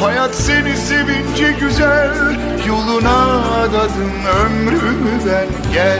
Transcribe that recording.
Hayat seni sevince güzel Yoluna adadım ömrümü ben Gel